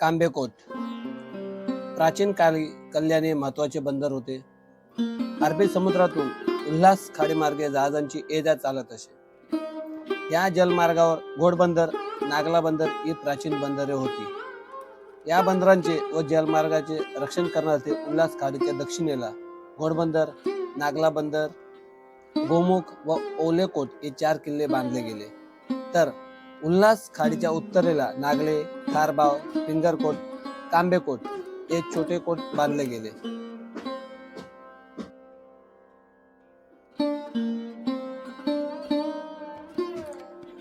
कांबेकोट प्राचीन काळी कल्याण महत्त्वाचे बंदर होते. अरबी समुद्रातून उल्हास खाडीमार्गे जहाजांची ये जा चालत असे. या जलमार्गावर घोडबंदर नागला बंदर ही प्राचीन बंदरे होती. या बंदरांचे व जलमार्गाचे रक्षण करण्यासाठी उल्हास खाडीच्या दक्षिणेला घोडबंदर नागला बंदर गोमुख व ओलेकोट हे चार किल्ले बांधले गेले. तर उल्हास खाडीच्या उत्तरेला नागले खारबाव फिंगरकोट कांबेकोट हे छोटे कोट बांधले गेले.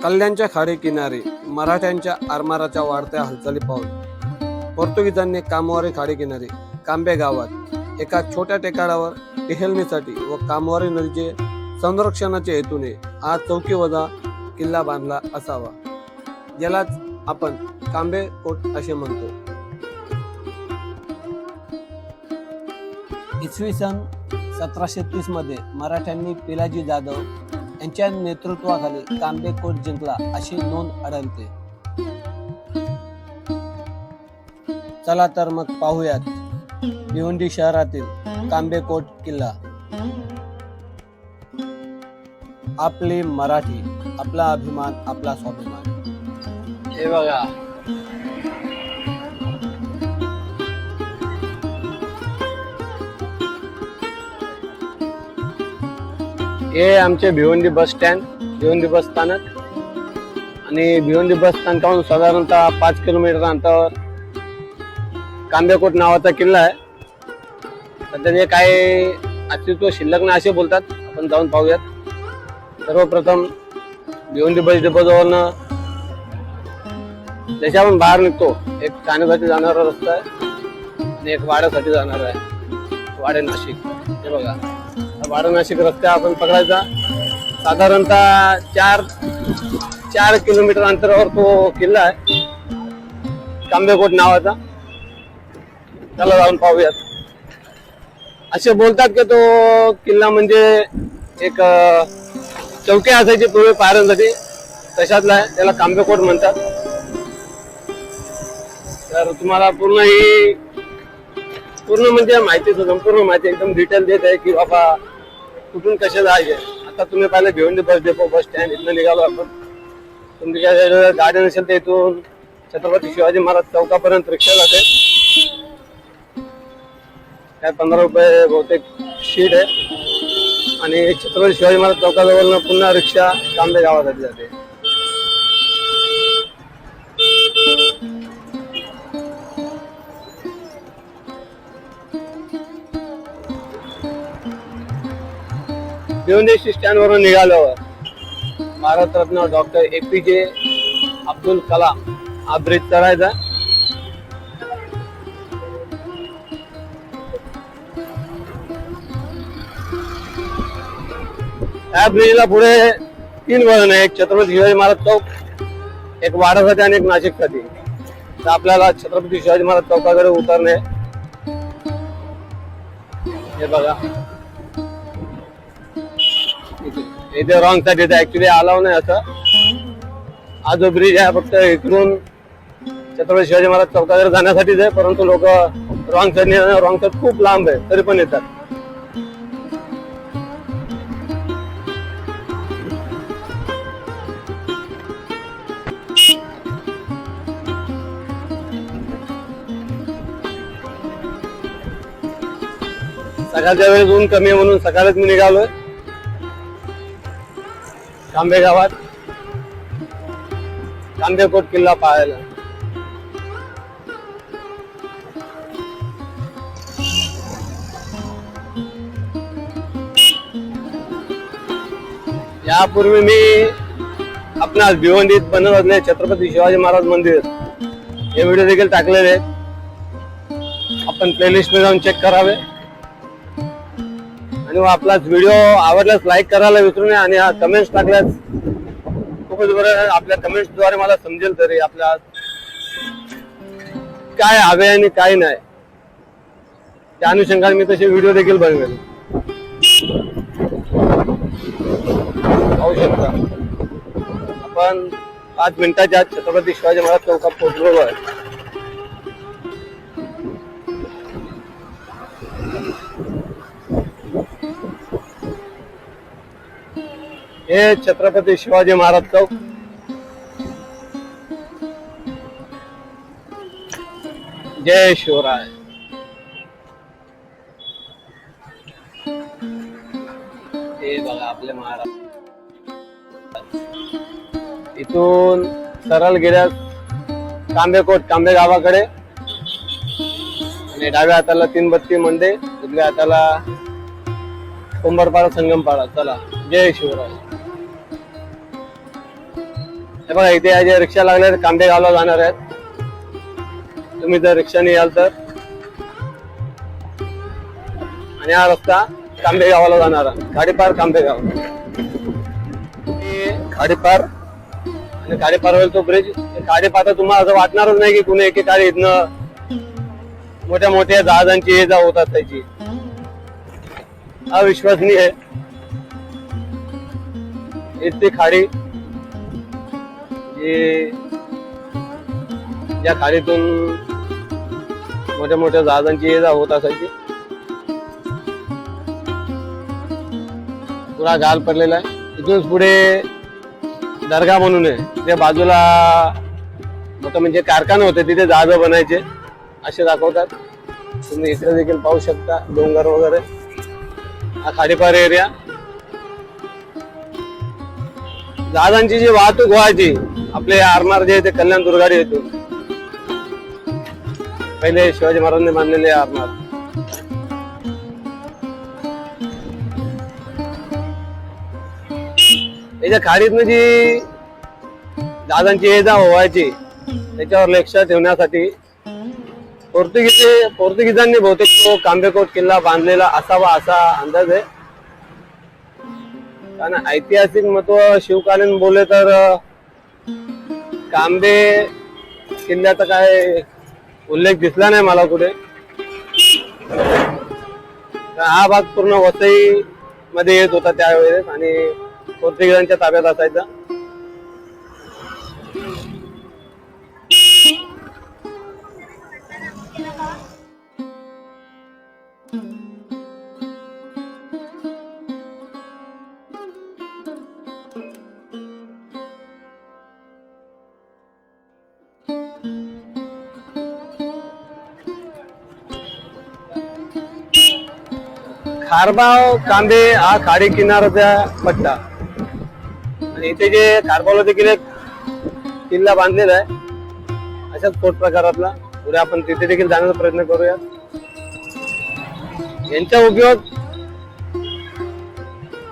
कल्याणच्या खाडी किनारी मराठ्यांच्या आरमाराच्या वाढत्या हालचाली पाहून पोर्तुगीजांनी कामवारी खाडी किनारी कांबे गावात एका छोट्या टेकाडावर टेहलणीसाठी व कामवारी नदीचे संरक्षणाच्या हेतूने हा चौकी वजा किल्ला बांधला असावा. ज्यालाच आपण कांबे कोट असे म्हणतो. इसवी सन सतराशे तीसमध्ये मराठ्यांनी पिलाजी जाधव यांच्या नेतृत्वाखाली कांबे कोट जिंकला अशी नोंद आढळते. चला तर मग पाहूयात. भिवंडी शहरातील कांबे कोट किल्ला. आपली मराठी आपला अभिमान आपला स्वाभिमान. हे बघा. हे आमचे Bhiwandi bus stand Bhiwandi bus स्थानक. आणि भिवंडी बस स्थानकाहून साधारणतः पाच किलोमीटर अंतरावर कांबेकोट नावाचा किल्ला आहे. सध्या त्याचे काय अस्तित्व शिल्लक नाही असे बोलतात आपण जाऊन पाहूयात. सर्वप्रथम भिवंडी बस डेपोजवळनं जसे आपण बाहेर निघतो. एक ठाण्यासाठी जाणारा रस्ता आहे आणि एक वाड्यासाठी जाणार आहे. वाडे नाशिक. हे बघा. हा वाडा नाशिक रस्ता आपण पकडायचा. साधारणतः चार चार किलोमीटर अंतरावर तो किल्ला आहे. कांबेकोट नावाचा. त्याला जाऊन पाहूयात. असे बोलतात की तो किल्ला म्हणजे एक चौकी असायची पूर्वी पाहण्यासाठी तशातला आहे. त्याला कांबेकोट म्हणतात. तर तुम्हाला पूर्ण ही पूर्ण म्हणजे माहिती संपूर्ण माहिती एकदम डिटेल देत आहे की बाबा कुठून कसे जायचे आता तुम्ही पाहिलं Bhiwandi bus depot bus stand इथनं निघालो आपण. तुमच्या गाडी नसेल तर इथून छत्रपती शिवाजी महाराज चौकापर्यंत रिक्षा जाते. काय पंधरा रुपये बहुतेक शीट आहे. आणि छत्रपती शिवाजी महाराज चौकाजवळ पुन्हा रिक्षा कांबे गावासाठी जाते. भिवंडी स्टँडवरून वरून निघाल्यावर भारतरत्न डॉक्टर ए पी जे अब्दुल कलाम हा ब्रिज चढायचा या ब्रिजला पुढे तीन वळण आहे. एक छत्रपती शिवाजी महाराज चौक एक वाडासाठी आणि एक नाशिकसाठी तर आपल्याला छत्रपती शिवाजी महाराज चौकाकडे उतरणे हे बघा. इथे- रॉंग साईड इथे ऍक्च्युली अलाव नाही असं. हा जो ब्रिज आहे फक्त इकडून छत्रपती शिवाजी महाराज चौकाकडे जाण्यासाठीच आहे परंतु लोक रॉंग साईड रॉंग साईड खूप लांब आहे तरी पण येतात. सकाळच्या वेळेस ऊन कमी आहे म्हणून सकाळच मी निघालोय. कांबे गावात. कांबेकोट किल्ला पाहायला. यापूर्वी मी आपणास भिवंडीत बनत असले छत्रपती शिवाजी महाराज मंदिर हे व्हिडिओ देखील टाकलेले आहेत. आपण प्लेलिस्टमध्ये जाऊन चेक करावे. आणि आपला व्हिडिओ आवडल्यास लाईक करायला विसरू नये आणि कमेंट्स टाकल्यास खूपच बरं आहे. आपल्या कमेंट्सद्वारे मला समजेल तरी आपल्या काय हवे आणि काय नाही. त्या अनुषंगाने मी तसे व्हिडिओ देखील बनवेल. पाहू शकता. आपण पाच मिनिटाच्या आत छत्रपती शिवाजी महाराज चौकात पोहोचलो आहे. हे छत्रपती शिवाजी महाराज चौक. जय शिवराय. हे बघा आपले महाराज. इथून सरळ गेल्यास तांबेकोट तांबे गावाकडे. आणि डाव्या हाताला तीन बत्ती मंडे उजव्या हाताला कुंभारपाडा संगमपाडा. चला जय शिवराय. हे बघा इथे या ज्या रिक्षा लागल्या आहेत, कांबेगावला जाणार आहेत. तुम्ही जर रिक्षाने याल तर. आणि हा रस्ता कांबेगावाला जाणार आहे. खाडीपार कांबेगाव हे खाडीपार आणि खाडीपार होईल तो ब्रिज खाडीपार तुम्हाला असं वाटणारच नाही की कुणी एकेकाळी इथनं मोठ्या मोठ्या जहाजांची ये जा होतात त्याची. अविश्वसनीय. इतकी इथली खाडी जी या खाडीतून मोठ्या मोठ्या जहाजांची ये जा होत असायची. पुरा गाल पडलेला आहे. इथूनच पुढे दर्गा म्हणून आहे. त्या बाजूला मोठं म्हणजे कारखाने होते तिथे जहाज बनायचे. असे दाखवतात. तुम्ही इकडे देखील पाहू शकता डोंगर वगैरे. हा खाडीपार एरिया जहाजांची जी वाहतूक व्हायची आपले आरमार जे ते कल्याण दुर्गाडी येतो. पहिले शिवाजी महाराजांनी बांधलेले आरमार. याच्या खारीतनं जी दादांची ये जा व्हायची त्याच्यावर लक्ष ठेवण्यासाठी पोर्तुगीज पोर्तुगीजांनी बहुतेक तो कांबेकोट किल्ला बांधलेला असावा असा अंदाज आहे. कारण ऐतिहासिक महत्त्व शिवकालीन बोलले तर तांबे किल्ल्याचा काय उल्लेख दिसला नाही मला कुठे. तर हा भाग पूर्ण वसई मध्ये येत होता त्यावेळेस आणि पोर्तुगीजांच्या ताब्यात असायचा. खारबाव कांबे हा खाडी किनाऱ्याचा पट्टा. आणि इथे जे कारबावला देखील एक किल्ला बांधलेला आहे अशाच पोट प्रकारातला. पुढे आपण तिथे देखील जाण्याचा प्रयत्न करूया. यांचा उपयोग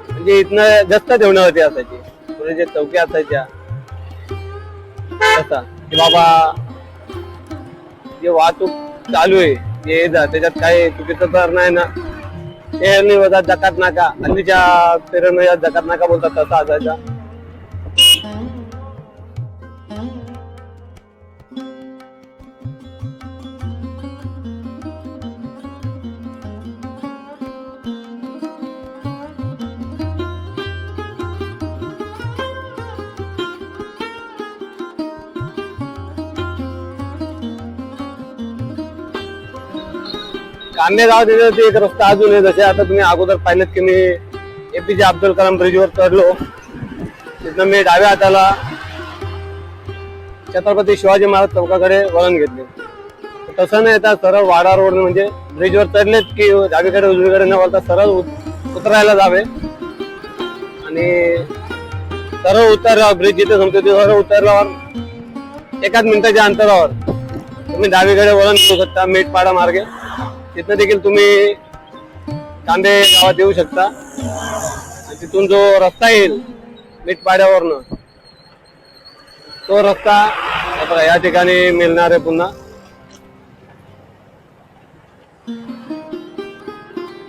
म्हणजे इथनं जास्त ठेवण्यावरती असायची. पुढे जे चौकी असायच्या तसा. की बाबा जे वाहतूक चालू आहे जे ये जा त्याच्यात काही चुकीचं तर नाही ना. ते नाही होता जकात नाका हल्लीच्या पेरण जकात नाका बोलतात तसा असायचा कांदेगाव तिथे एक रस्ता अजून आहे. जसे आता तुम्ही अगोदर पाहिलेत की मी एपीजे अब्दुल कलाम ब्रिजवर चढलो. तिथनं मी डाव्या हाताला छत्रपती शिवाजी महाराज चौकाकडे वळण घेतले. तसं नाही येतात सरळ वाडा रोड म्हणजे ब्रिजवर चढलेत की डावीकडे उजवीकडे न वळता सरळ उतरायला जावे. आणि सरळ उतरल्यावर ब्रिज जिथे संपतो तिथे सरळ उतरल्यावर एकाच मिनिटाच्या अंतरावर तुम्ही डावीकडे वळण घेऊ शकता मेटपाडा मार्गे. तिथं देखील तुम्ही कांबे गावात येऊ शकता. आणि तिथून जो रस्ता येईल मिठपाड्यावरनं तो रस्ता हे या ठिकाणी मिळणार आहे पुन्हा.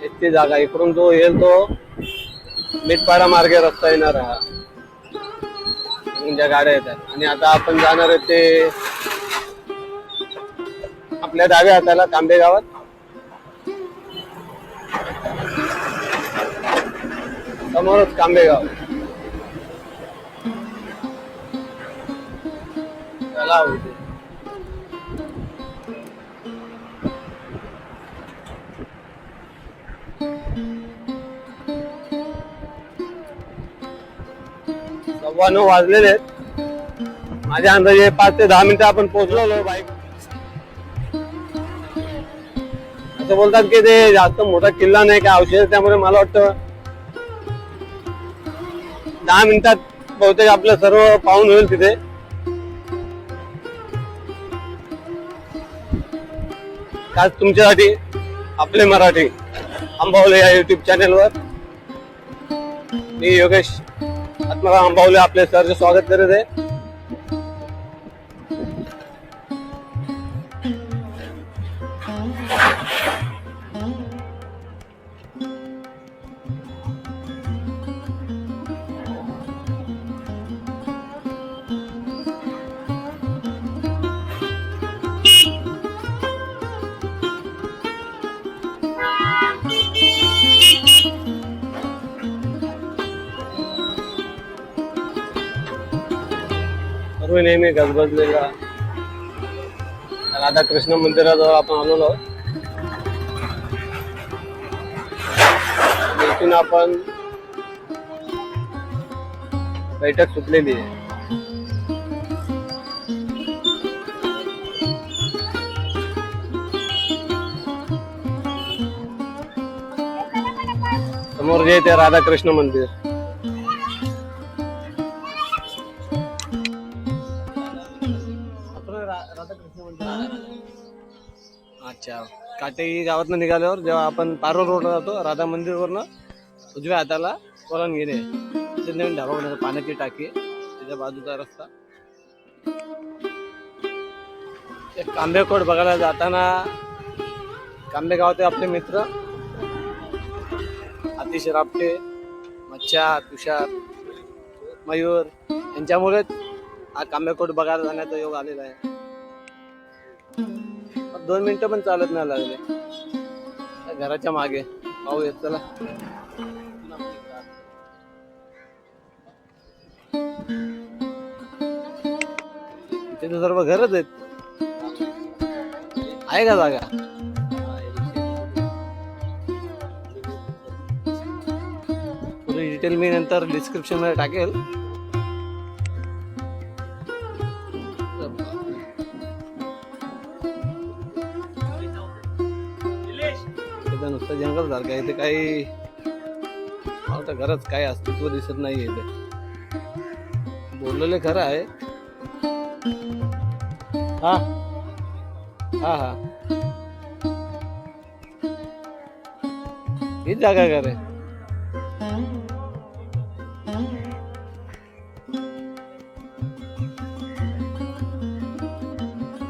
इतकी जागा इकडून जो येईल तो मिठपाडा मार्गे रस्ता येणार आहे हा. ज्या गाड्या येतात. आणि आता आपण जाणार आहे ते आपल्या डाव्या हाताला तांबे गावात. समोरच कांबेगाव. तलाव सव्वा हो नऊ वाजलेले आहेत. माझ्या अंदाजे पाच ते दहा मिनिटं आपण पोहोचलो बाईक. असं बोलतात की ते जास्त मोठा किल्ला नाही का औषध त्यामुळे मला वाटतं दहा मिनिटात बहुतेक आपलं सर्व पाहून होईल तिथे. आज तुमच्यासाठी आपले मराठी अंबावले या युट्यूब चॅनेलवर मी योगेश आत्माराम अंबावले आपले सरचे स्वागत करत आहे. सर्व नेहमी गजबजलेला. आता कृष्ण मंदिराजवळ आपण आलेलो आहोत. इथून आपण बैठक सुटलेली आहे. समोर जे ते राधाकृष्ण मंदिर. अच्छा. काटेई गावातनं निघाल्यावर जेव्हा आपण पारो रोडला जातो राधा मंदिरवरनं उजव्या हाताला वळण घेणे ते नवीन ढाबा बनवतो पाण्याची टाकी. त्याच्या बाजूचा रस्ता. कांबेकोट बघायला जाताना कांबे गावाचे आपले मित्र. अतिश रापटे मच्छा तुषार मयूर. यांच्यामुळेच हा कांबेकोट बघायला जाण्याचा योग आलेला आहे. दोन मिनिटं पण चालत नाही लागले. घराच्या मागे. पाहूयात चला. इथे तर सर्व घरच आहेत. आहे का जागा? डिटेल मी नंतर डिस्क्रिप्शनमध्ये टाकेल. इथं जंगल सारखं आहे इथे काही मला तर घरच काही अस्तित्व दिसत नाही इथे. बोललेले खरं आहे. हा. हा हा. हीच जागा घर आहे.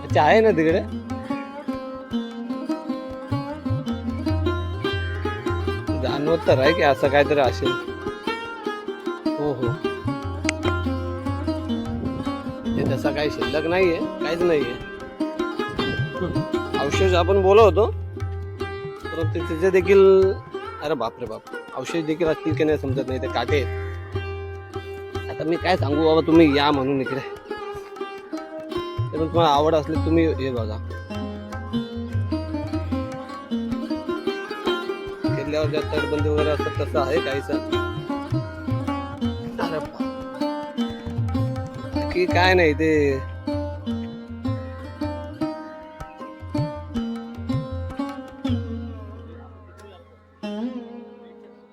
अच्छा आहे ना तिकडे? जाणवत तर आहे की असं काहीतरी असेल. हो हो. ते तसा काही शिल्लक नाहीये काहीच नाहीये. अवशेष आपण बोलवतो. परंतु तिचे देखील अरे बापरे बाप अवशेष देखील असतील की नाही समजत नाही ते काटे आता मी काय सांगू बाबा तुम्ही या म्हणून इकडे. तर तुम्हाला आवड असली तुम्ही हे बघा. किल्ल्यावर ज्या तटबंदी वगैरे असतात तसं आहे काहीच. बाकी काय नाही ते.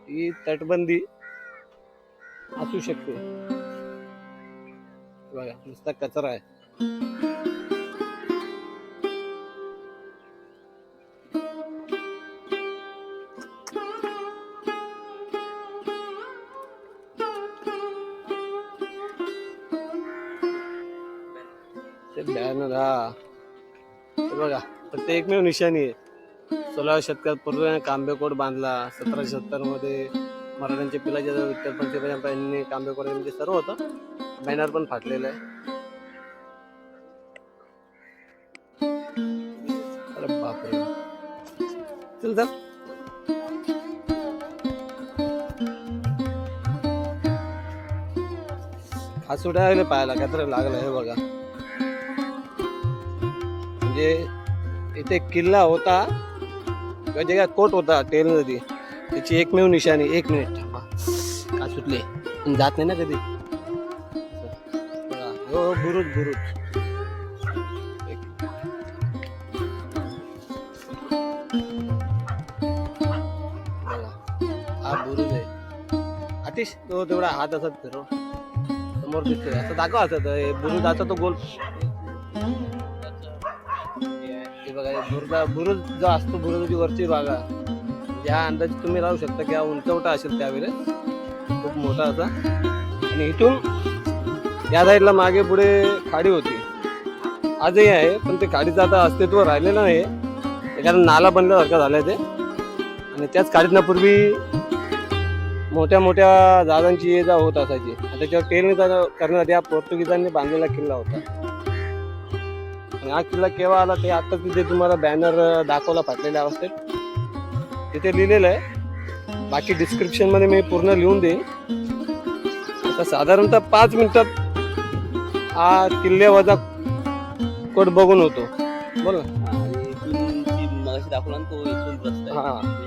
ही तटबंदी असू शकते. बघा नुसता कचरा आहे. ते हा. बघा फक्त एकमेव निशाणी आहे. सोळाव्या शतकात पूर्व कांबेकोट बांधला सतराशे सत्तरमध्ये मराठ्यांचे पिलाच्या विठ्ठल पंचपर्यंत यांनी कांबेकोट म्हणजे सर्व होतं. बॅनर पण फाटलेलं आहे. अरे बापरे. चल चल. खास उडायला पाहायला काहीतरी लागलं हे बघा. म्हणजे इथे किल्ला होता. किंवा जे काय कोट होता टेल नदी त्याची एकमेव निशाणी एक मिनिट थांबा. का सुटले? पण जात नाही ना कधी. हो, बुरुज बुरुज. हा बुरुज आहे. आतिश तो तेवढा हात असत फिरव. समोर दिसतोय. असं दाखवा असत बुरुज असा तो गोल बुरुजा बुरुज जो असतो बुरुजाची वरची बागा. या अंदाजे तुम्ही राहू शकता की हा उंचवटा असेल त्यावेळेस. खूप मोठा असा. आणि इथून या साईडला मागे पुढे खाडी होती. आजही आहे पण ते खाडीचं आता अस्तित्व राहिलेलं नाही. एखादा नाला नाला बनल्यासारखं आहे ते. आणि त्याच खाडीतनं पूर्वी मोठ्या मोठ्या जहाजांची ये जा होत असायची. आणि त्याच्यावर टेरणी करण्यासाठी हा पोर्तुगीजांनी बांधलेला किल्ला होता. हा किल्ला केव्हा आला ते आता तिथे तुम्हाला बॅनर दाखवला फाटलेल्या अवस्थेत तिथे लिहिलेलं आहे. बाकी डिस्क्रिप्शनमध्ये मी पूर्ण लिहून देईन. आता साधारणतः पाच मिनिटात हा किल्ले वजा कोट बघून होतो. बोल. ना मगाशी दाखवला ना तो इथून रस्ता हा. आहे.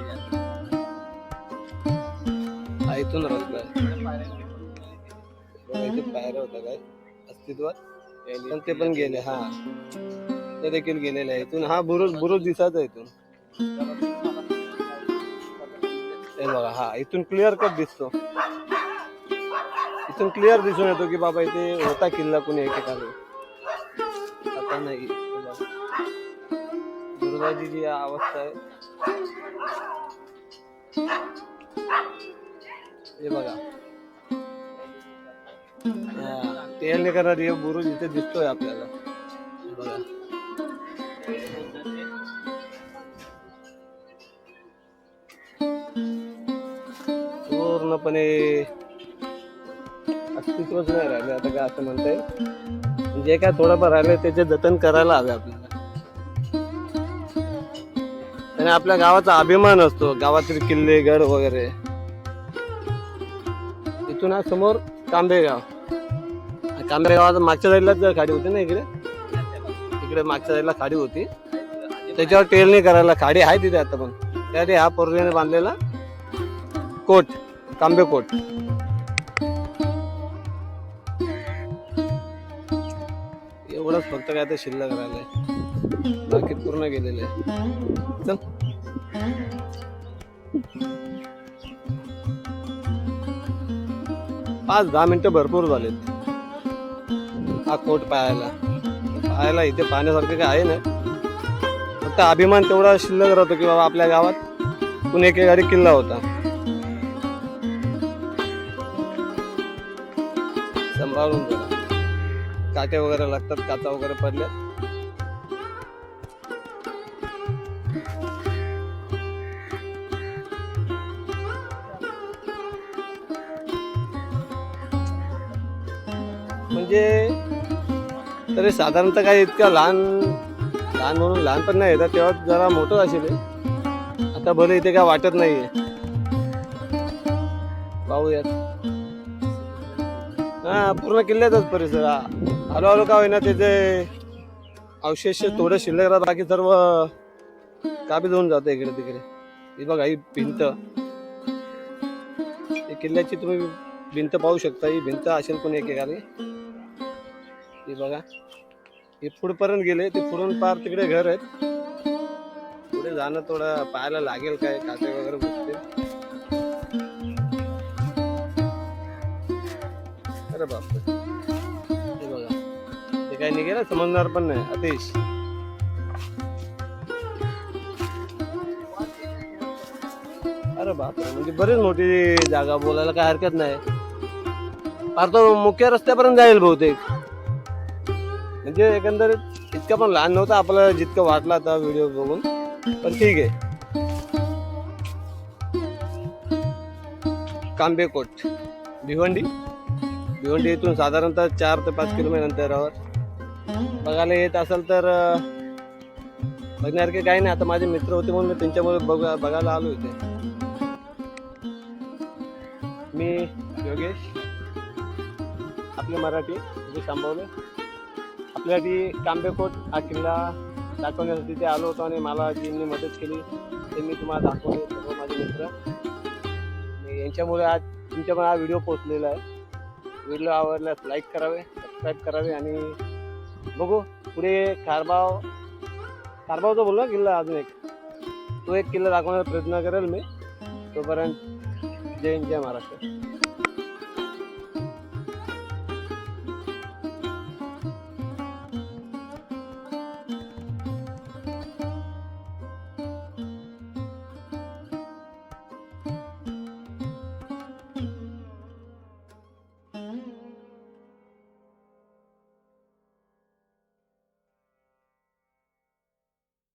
हा. इथून रस्ता आहे. बघा, इथे पायऱ्या होत्या काय? अस्तित्वात. पण ते पण गेले हा. ते देखील गेलेले आहे इथून हा बुरुज बुरुज दिसायचा इथून. हे बघा हा इथून क्लिअर कट दिसतो. इथून क्लिअर दिसून येतो की बाबा इथे होता किल्ला कुणी एकेकाने आता नाही. दुर्गाची जी अवस्था आहे. हे बघा. टेल नाही करणार हे बुरुज इथे दिसतोय आपल्याला. बघा. पूर्णपणे अस्तित्वच नाही राहिले आता काय असं म्हणता येईल जे काय थोडंफार राहिले त्याचे जतन करायला हवे आपल्याला. आणि आपल्या गावाचा अभिमान असतो गावातील किल्ले गड वगैरे. इथून आज समोर तांबेगाव. कांबे गावात मागच्या साईडलाच खाडी होती ना इकडे इकडे मागच्या साईडला खाडी होती. त्याच्यावर टेलणी करायला खाडी आहे तिथे आता पण. त्यासाठी हा पोरल्याने बांधलेला कोट कांबे कोट. एवढंच फक्त काय ते शिल्लक राहिलंय. बाकी पूर्ण गेलेले आहे. चल. पाच दहा मिनिटं भरपूर झालेत. हा कोट पाहायला. पाहायला इथे पाहण्यासारखं काय आहे ना? फक्त अभिमान तेवढा शिल्लक राहतो की बाबा आपल्या गावात पुणे एकेकाळी किल्ला होता. सांभाळून काटे वगैरे लागतात काचा वगैरे पडल्या म्हणजे तरी साधारणतः काय इतक्या लहान लहान म्हणून लहान पण नाही येतात तेव्हा जरा मोठं असेल आता भले इथे काय वाटत नाहीये. पाहूयात. हा पूर्ण किल्ल्याचाच परिसर. हळूहळू का होईना त्याचे अवशेष थोडं शिल्लक राहत बाकी सर्व काबीज होऊन जातं इकडे तिकडे. ही बघा ही भिंत. किल्ल्याची तुम्ही भिंत पाहू शकता. ही भिंत असेल पण एकेकाने. हे बघा. हे पुढपर्यंत गेले ते पुढून पार तिकडे घर आहेत. पुढे जाणं थोडं पाहायला लागेल काय काटे वगैरे बघते अरे बाप हे बघा. ते काही निघेल समजणार पण नाही. अतिश. अरे बाप म्हणजे बरीच मोठी जागा बोलायला काय हरकत नाही. फार तो मुख्य रस्त्यापर्यंत जाईल बहुतेक. म्हणजे एकंदरीत इतका पण लहान नव्हता आपल्याला जितकं वाटलं आता व्हिडिओ बघून. पण ठीक आहे. कांबेकोट भिवंडी. भिवंडी इथून साधारणतः चार ते पाच किलोमीटर अंतरावर बघायला येत असेल तर बघण्यासारखे काही नाही. आता माझे मित्र होते म्हणून मी त्यांच्यामुळे बघा बघायला आलो इथे. मी योगेश आपले मराठी योगेश आपल्यासाठी कांबेकोट हा किल्ला दाखवण्यासाठी ते आलो होतो आणि मला ज्यांनी मदत केली. ते मी तुम्हाला दाखवले सर्व माझे मित्र. आणि यांच्यामुळे आज तुमच्यामुळे हा व्हिडिओ पोचलेला आहे. व्हिडिओ आवडल्यास लाईक करावे सबस्क्राईब करावे आणि बघू पुढे खारबाव खारबावचा बोललो किल्ला अजून एक. तो एक किल्ला दाखवण्याचा प्रयत्न करेल मी. तोपर्यंत जय हिंद जय महाराष्ट्र.